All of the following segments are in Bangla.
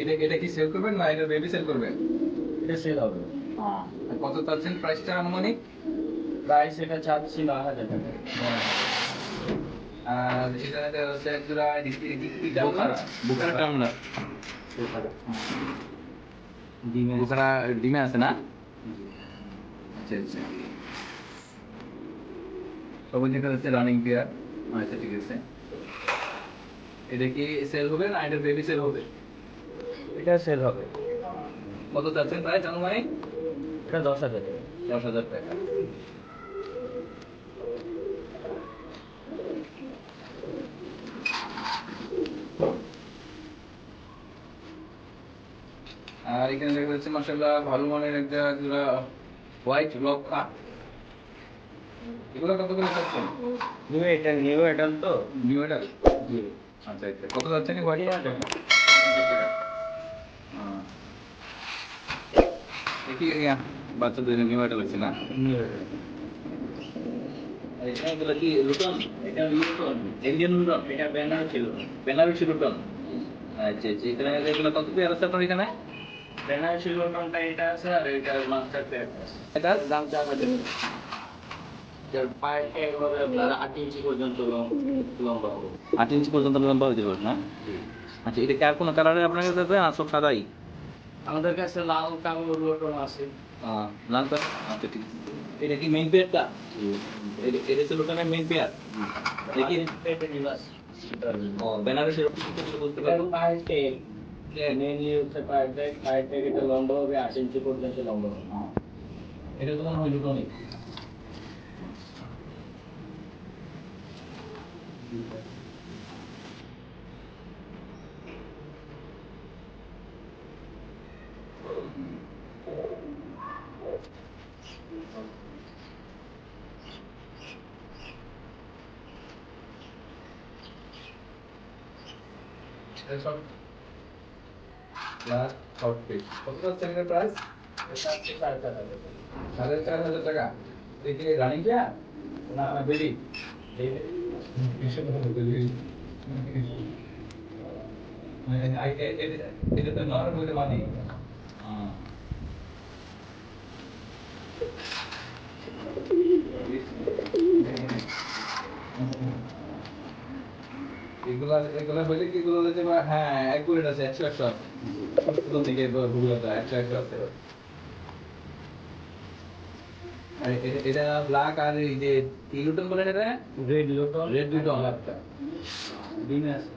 এটা এটা কি সেল করবেন না এটা বেবি সেল করবেন? এটা সেল হবে। আর কত চাচ্ছেন প্রাইসটা আনুমানিক? প্রাইস এটা চাচ্ছি নয় হাজার টাকা। আর এখানে হচ্ছে এক জোড়া বুকারা টামলা ডিমে বুকারা ডিমে আছে না? আচ্ছা আচ্ছা। সবুজ যাচ্ছে রানিং পেয়ার আচ্ছা ঠিক আছে। এটা কি সেল হবে না এটা বেবি সেল হবে? এটা সেল হবে। কত চাচ্ছেন প্রাইস আনুমানিক এটা দশ হাজার টাকা। দশ হাজার টাকা। আর এখানে দেখা যাচ্ছে মাসাল্লাহ ভালো মানের একটা জোড়া হোয়াইট লক্ষা এগুলো কত করে নিউ এটা নিউ এটা তো? নিউ এটা জি। আচ্ছা আচ্ছা। কত যাচ্ছেন হোয়াইট দেখি ইয়া, বাচ্চাদের নিউ এটা লাগছে না? আর এগুলো কি লুটন এটা লুটন ইন্ডিয়ান লুটন এটা ব্যানার ছিল। বেনারসি লুটন আচ্ছা আচ্ছা। এখানে এগুলো কত পেয়ার আছে আপনার এখানে? বেনারসি লুটনটা এটা আছে আর এটা মাস্টার প্যাক এটা? দাম চার হাজার। যার পায়ে একভাবে আপনার আট ইঞ্চি পর্যন্ত লম্বা হবে। আট ইঞ্চি পর্যন্ত লম্বা পারে না? আচ্ছা এটা কি আর কোনো কালারে আপনার কাছে আছে সব সাদাই? আমাদের কাছে লাল কালো আছে। লাল কালার আচ্ছা ঠিক এটা কি মেইন পেয়ারটা এটা হচ্ছে লুটনের মেইন পেয়ার দেখি পেপে নিবাস ও বেনারসি বুঝতে পারব? পায়ের টেক মেনলি হচ্ছে পায়ের টেক পায়ের টেক এটা লম্বা হবে আট ইঞ্চি পর্যন্ত লম্বা হবে। এটা তো মনে হয় লুটনই এটা সব লাস্ট শর্ট পিস কত যাচ্ছে এটার প্রাইস সাড়ে চার হাজার টাকা। সাড়ে চার হাজার টাকা এগুলা এগুলা হইলে কি হ্যাঁ অ্যাকুরেট আছে একশো একশো। প্রথম থেকে একশো একশো আছে। এটা ব্ল্যাক আর এই যে কি লুটন বলেন এটা? রেড লুটন। রেড লুটন। ডিমে আছে।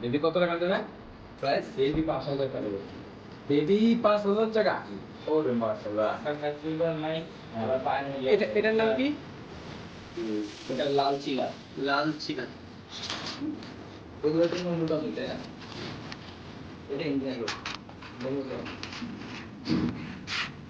বেবি কত টাকা দেবে? প্রাইস বেবি পাঁচ হাজার টাকা দেবে। বেবি পাঁচ হাজার টাকা? ওরে মাশাআল্লাহ। টাকা সিলভার নাই। নিয়ে এটা এটার নাম কি? এটা লাল চিলা। লাল চিলা। ওগুলো তো লুটন দিতে এটা Indian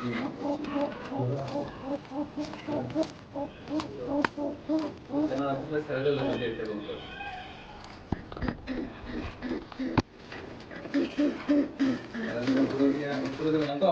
De nada, póngase a ver la billete, doctor. Gracias, doctor. ¿Usted lo levantó?